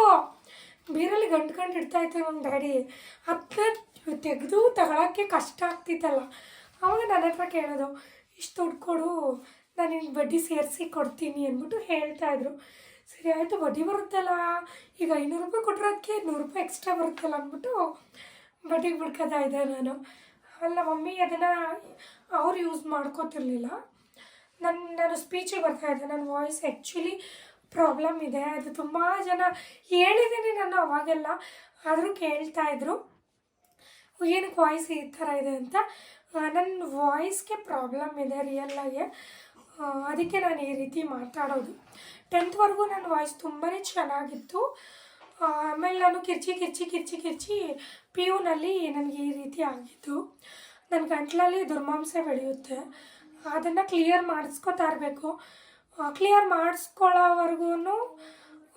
ಬೀರಲ್ಲಿ ಗಂಟು ಗಂಟು ಇಡ್ತಾ ಇತ್ತು ನಮ್ಮ ಡ್ಯಾಡಿ ಅದನ್ನ ತೆಗೆದು ತಗೊಳಕ್ಕೆ ಕಷ್ಟ ಆಗ್ತಿತ್ತಲ್ಲ. ಅವಾಗ ನನ್ನ ಹತ್ರ ಕೇಳೋದು ಇಷ್ಟು ದುಡ್ಡು ಕೊಡು, ನಾನು ನಿನ್ಗೆ ಬಡ್ಡಿ ಸೇರಿಸಿ ಕೊಡ್ತೀನಿ ಅಂದ್ಬಿಟ್ಟು ಹೇಳ್ತಾ ಇದ್ರು. ಸರಿ, ಆಯಿತು, ಬಡ್ಡಿ ಬರುತ್ತಲ್ಲ. ಈಗ ಐನೂರು ರೂಪಾಯಿ ಕೊಟ್ಟಿರೋದಕ್ಕೆ ನೂರು ರೂಪಾಯಿ ಎಕ್ಸ್ಟ್ರಾ ಬರುತ್ತಲ್ಲ ಅಂದ್ಬಿಟ್ಟು ಬಡ್ಡಿಗೆ ಬಿಡ್ಕೋತಾ ಇದ್ದೆ ನಾನು. ಅಲ್ಲ, ಮಮ್ಮಿ, ಅದನ್ನು ಅವ್ರು ಯೂಸ್ ಮಾಡ್ಕೋತಿರ್ಲಿಲ್ಲ. ನನ್ನ ನಾನು ಸ್ಪೀಚಿಗೆ ಬರ್ತಾ ಇದ್ದೆ. ನನ್ನ ವಾಯ್ಸ್ ಆ್ಯಕ್ಚುಲಿ ಪ್ರಾಬ್ಲಮ್ ಇದೆ. ಅದು ತುಂಬ ಜನ ಹೇಳಿದ್ದೀನಿ ನಾನು ಅವಾಗೆಲ್ಲ. ಆದರೂ ಕೇಳ್ತಾ ಇದ್ರು. ಏನಕ್ಕೆ ವಾಯ್ಸ್ ಈ ಥರ ಇದೆ ಅಂತ? ನನ್ನ ವಾಯ್ಸ್ಗೆ ಪ್ರಾಬ್ಲಮ್ ಇದೆ ರಿಯಲ್ಲಾಗಿ ಅದಕ್ಕೆ ನಾನು ಈ ರೀತಿ ಮಾತಾಡೋದು. ಟೆಂತ್ವರೆಗೂ ನನ್ನ ವಾಯ್ಸ್ ತುಂಬಾ ಚೆನ್ನಾಗಿತ್ತು. ಆಮೇಲೆ ನಾನು ಕಿರ್ಚಿ ಕಿರ್ಚಿ ಕಿರ್ಚಿ ಕಿರ್ಚಿ ಪಿ ಯುನಲ್ಲಿ ನನಗೆ ಈ ರೀತಿ ಆಗಿತ್ತು ನನ್ನ ಗಂಟ್ಲಲ್ಲಿ ದುರ್ಮಾಂಸ ಬೆಳೆಯುತ್ತೆ. ಅದನ್ನು ಕ್ಲಿಯರ್ ಮಾಡಿಸ್ಕೊತಾ ಇರಬೇಕು. ಕ್ಲಿಯರ್ ಮಾಡಿಸ್ಕೊಳ್ಳೋವರೆಗೂ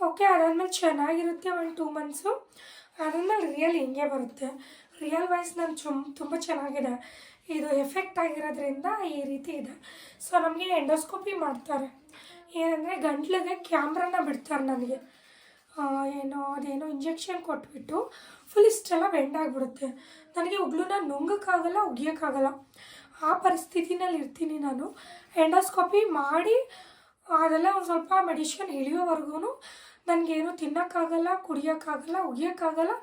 ಓಕೆ ಅದಾದಮೇಲೆ ಚೆನ್ನಾಗಿರುತ್ತೆ ಒಂದು ಟೂ ಮಂತ್ಸು ಅದಾದಮೇಲೆ ರಿಯಲ್ ಹಿಂಗೆ ಬರುತ್ತೆ. ರಿಯಲ್ ವೈಸ್ ನಾನು ಚುಮ್, ತುಂಬ ಚೆನ್ನಾಗಿದೆ. ಇದು ಎಫೆಕ್ಟ್ ಆಗಿರೋದ್ರಿಂದ ಈ ರೀತಿ ಇದೆ. ಸೊ ನಮಗೆ ಎಂಡೋಸ್ಕೋಪಿ ಮಾಡ್ತಾರೆ. ಏನಂದರೆ ಗಂಟ್ಲಿಗೆ ಕ್ಯಾಮ್ರಾನ ಬಿಡ್ತಾರೆ ನನಗೆ ಏನೋ, ಅದೇನೋ ಇಂಜೆಕ್ಷನ್ ಕೊಟ್ಬಿಟ್ಟು ಫುಲ್ ಇಷ್ಟೆಲ್ಲ ಬೆಂಡ್ ಆಗಿಬಿಡುತ್ತೆ. ನನಗೆ ಉಗ್ಲನ್ನ ನುಂಗಕ್ಕಾಗಲ್ಲ, ಉಗಿಯೋಕ್ಕಾಗಲ್ಲ. ಆ ಪರಿಸ್ಥಿತಿನಲ್ಲಿ ಇರ್ತೀನಿ ನಾನು. ಎಂಡೋಸ್ಕೋಪಿ ಮಾಡಿ ಅದೆಲ್ಲ ಒಂದು ಸ್ವಲ್ಪ ಮೆಡಿಷನ್ ಇಳಿಯೋವರೆಗೂ ನನಗೇನು ತಿನ್ನೋಕ್ಕಾಗಲ್ಲ ಕುಡಿಯೋಕ್ಕಾಗಲ್ಲ ಉಗಿಯೋಕ್ಕಾಗಲ್ಲ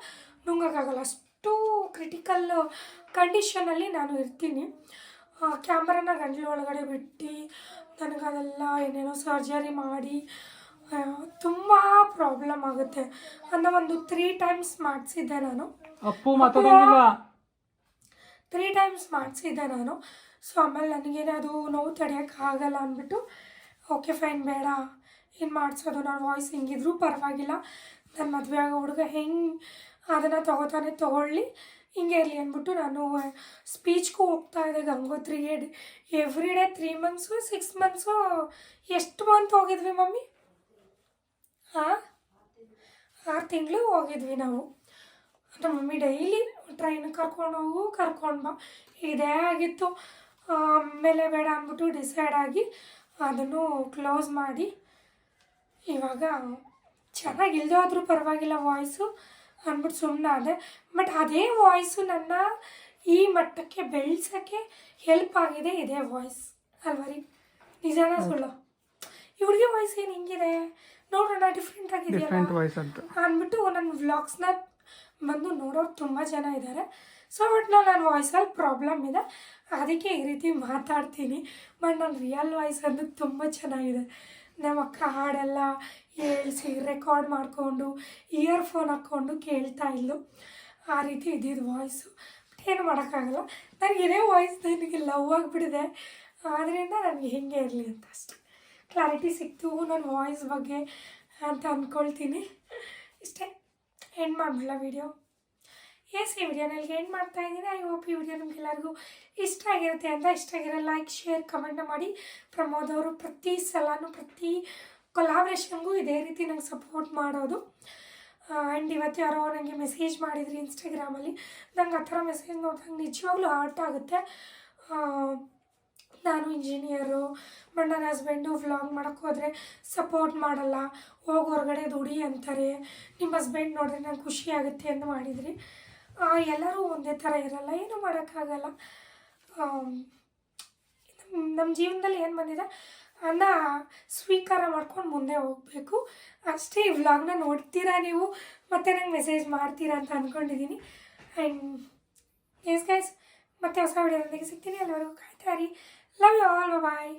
ನುಂಗೋಕ್ಕಾಗಲ್ಲ. ಅಷ್ಟು ಕ್ರಿಟಿಕಲ್ ಕಂಡೀಷನಲ್ಲಿ ನಾನು ಇರ್ತೀನಿ. ಕ್ಯಾಮ್ರಾನ ಗಂಟ್ಲ ಒಳಗಡೆ ಬಿಟ್ಟು ನನಗದೆಲ್ಲ ಏನೇನೋ ಸರ್ಜರಿ ಮಾಡಿ ತುಂಬ ಪ್ರಾಬ್ಲಮ್ ಆಗುತ್ತೆ. ಅನ್ನೋ ಒಂದು ತ್ರೀ ಟೈಮ್ಸ್ ಮಾಡಿಸಿದ್ದೆ ನಾನು. ತ್ರೀ ಟೈಮ್ಸ್ ಮಾಡಿಸಿದ್ದೆ ನಾನು. ಸೊ ಆಮೇಲೆ ನನಗೇನೆ ಅದು ನೋವು ತಡೆಯೋಕ್ಕಾಗಲ್ಲ ಅಂದ್ಬಿಟ್ಟು ಓಕೆ ಫೈನ್ ಬೇಡ. ಏನು ಮಾಡಿಸೋದು? ನಾನು ವಾಯ್ಸ್ ಹಿಂಗಿದ್ರೂ ಪರವಾಗಿಲ್ಲ. ನನ್ನ ಮದುವೆ ಆಗೋ ಹುಡುಗ ಹೆಂಗೆ ಅದನ್ನು ತಗೋತಾನೆ ತೊಗೊಳ್ಳಿ. ಹಿಂಗೆ ಇರಲಿ ಅಂದ್ಬಿಟ್ಟು ನಾನು ಸ್ಪೀಚ್ಗೂ ಹೋಗ್ತಾ ಇದ್ದೆ Gangotri. Every day three months six months ಎಷ್ಟು ಮಂತ್ ಹೋಗಿದ್ವಿ ಮಮ್ಮಿ? ಹಾಂ ಆರು ತಿಂಗಳು ಹೋಗಿದ್ವಿ ನಾವು. ನಮ್ಮ ಮಮ್ಮಿ ಡೈಲಿ ಟ್ರೈನ್ ಕರ್ಕೊಂಡು ಹೋಗು, ಕರ್ಕೊಂಡು ಬಾ. ಇದೇ ಆಗಿತ್ತು. ಆಮೇಲೆ ಬೇಡ ಅಂದ್ಬಿಟ್ಟು ಡಿಸೈಡ್ ಆಗಿ ಅದನ್ನು ಕ್ಲೋಸ್ ಮಾಡಿ ಇವಾಗ ಚೆನ್ನಾಗಿ ಇಲ್ಲದೆ ಹೋದ್ರೂ ಪರವಾಗಿಲ್ಲ ವಾಯ್ಸು ಅಂದ್ಬಿಟ್ಟು ಸುಮ್ಮನೆ ಅದೇ ಬಟ್ ಅದೇ ವಾಯ್ಸು ನನ್ನ ಈ ಮಟ್ಟಕ್ಕೆ ಬೆಳೆಸೋಕ್ಕೆ ಹೆಲ್ಪ್ ಆಗಿದೆ ಇದೇ ವಾಯ್ಸ್ ಅಲ್ವರಿ ನಿಜಾನ ಸುಳ್ಳು. ಇವ್ರಿಗೆ ವಾಯ್ಸ್ ಏನು ಹಿಂಗಿದೆ? ನೋಡೋಣ ಡಿಫ್ರೆಂಟ್ ಆಗಿದೆಯಲ್ಲ ಅಂತ. ಅಂದ್ಬಿಟ್ಟು ನನ್ನ ವ್ಲಾಗ್ಸ್ನ ಬಂದು ನೋಡೋರು ತುಂಬ ಜನ ಇದ್ದಾರೆ. ಸೊ ಬಟ್ ನಾನು ವಾಯ್ಸಲ್ಲಿ ಪ್ರಾಬ್ಲಮ್ ಇದೆ. ಅದಕ್ಕೆ ಈ ರೀತಿ ಮಾತಾಡ್ತೀನಿ. ಬಟ್ ನನ್ನ ರಿಯಲ್ ವಾಯ್ಸ್ ಅಂದು ತುಂಬ ಚೆನ್ನಾಗಿದೆ. ನಮ್ಮ ಅಕ್ಕ ಹಾಡೆಲ್ಲ ಹೇಳಿಸಿ ರೆಕಾರ್ಡ್ ಮಾಡಿಕೊಂಡು ಇಯರ್ಫೋನ್ ಹಾಕ್ಕೊಂಡು ಕೇಳ್ತಾ ಇಲ್ಲು ಆ ರೀತಿ ಇದ್ದಿದ್ದು ವಾಯ್ಸು ಬಟ್ ಏನು ಮಾಡೋಕ್ಕಾಗಲ್ಲ. ನನಗೆ ಇದೇ ವಾಯ್ಸ್ ನನಗೆ ಲವ್ ಆಗಿಬಿಟ್ಟಿದೆ. ಆದ್ದರಿಂದ ನನಗೆ ಹೇಗೆ ಇರಲಿ ಅಂತ ಅಷ್ಟೆ. ಕ್ಲಾರಿಟಿ ಸಿಕ್ತು ನನ್ನ ವಾಯ್ಸ್ ಬಗ್ಗೆ ಅಂತ ಅಂದ್ಕೊಳ್ತೀನಿ ಇಷ್ಟೇ. ಎಂಡ್ ಮಾಡಿಬಿಡ್ಲ ವಿಡಿಯೋ ಎಸ್ ಈ ವಿಡಿಯೋ ನನಗೆ ಎಂಡ್ ಮಾಡ್ತಾ ಇದ್ದೀನಿ ಐ ಹೋಪ್ ಈ ವಿಡಿಯೋ ನಿಮ್ಗೆಲ್ಲರಿಗೂ ಇಷ್ಟ ಆಗಿರುತ್ತೆ ಅಂತ ಇಷ್ಟ ಆಗಿರೋ ಲೈಕ್ ಶೇರ್ ಕಮೆಂಟ್ ಮಾಡಿ ಪ್ರಮೋದ್ ಅವರು ಪ್ರತಿ ಸಲನೂ ಪ್ರತಿ ಕೊಲಾಬ್ರೇಷನ್ಗೂ ಇದೇ ರೀತಿ ನಂಗೆ ಸಪೋರ್ಟ್ ಮಾಡೋದು ಆ್ಯಂಡ್ ಇವತ್ತು ಯಾರೋ ನನಗೆ ಮೆಸೇಜ್ ಮಾಡಿದ್ರಿ ಇನ್ಸ್ಟಾಗ್ರಾಮಲ್ಲಿ ನಂಗೆ ಆ ಥರ ಮೆಸೇಜ್ ನೋಡಿದಾಗ ನಿಜವಾಗ್ಲೂ ಆರ್ಟ್ ಆಗುತ್ತೆ. ನಾನು ಇಂಜಿನಿಯರು ಮಣ್ಣನ ಹಸ್ಬೆಂಡು ವ್ಲಾಗ್ ಮಾಡೋಕ್ಕೆ ಹೋದರೆ ಸಪೋರ್ಟ್ ಮಾಡಲ್ಲ. ಹೋಗಿ ಹೊರಗಡೆ ದುಡಿ ಅಂತಾರೆ. ನಿಮ್ಮ ಹಸ್ಬೆಂಡ್ ನೋಡಿದ್ರೆ ನಂಗೆ ಖುಷಿ ಆಗುತ್ತೆ ಅಂತ ಮಾಡಿದ್ರಿ. ಎಲ್ಲರೂ ಒಂದೇ ಥರ ಇರಲ್ಲ, ಏನೂ ಮಾಡೋಕ್ಕಾಗಲ್ಲ. ನಮ್ಮ ಜೀವನದಲ್ಲಿ ಏನು ಬಂದಿದೆ? ಅನ್ನ ಸ್ವೀಕಾರ ಮಾಡ್ಕೊಂಡು ಮುಂದೆ ಹೋಗಬೇಕು. ಅಷ್ಟೇ ಈ ವ್ಲಾಗ್ನ ನೋಡ್ತೀರಾ ನೀವು? ಮತ್ತೆ ನಂಗೆ ಮೆಸೇಜ್ ಮಾಡ್ತೀರಾ ಅಂತ ಅಂದ್ಕೊಂಡಿದ್ದೀನಿ ಆ್ಯಂಡ್ ಎಸ್ ಗೈಸ್ ಮತ್ತೆ ಹೊಸ ವಿಡಿಯೋದೊಂದಿಗೆ ಸಿಗ್ತೀನಿ. ಅಲ್ಲಿವರೆಗೂ ಕಾಯ್ತಾ ಇರಿ. Love you all bye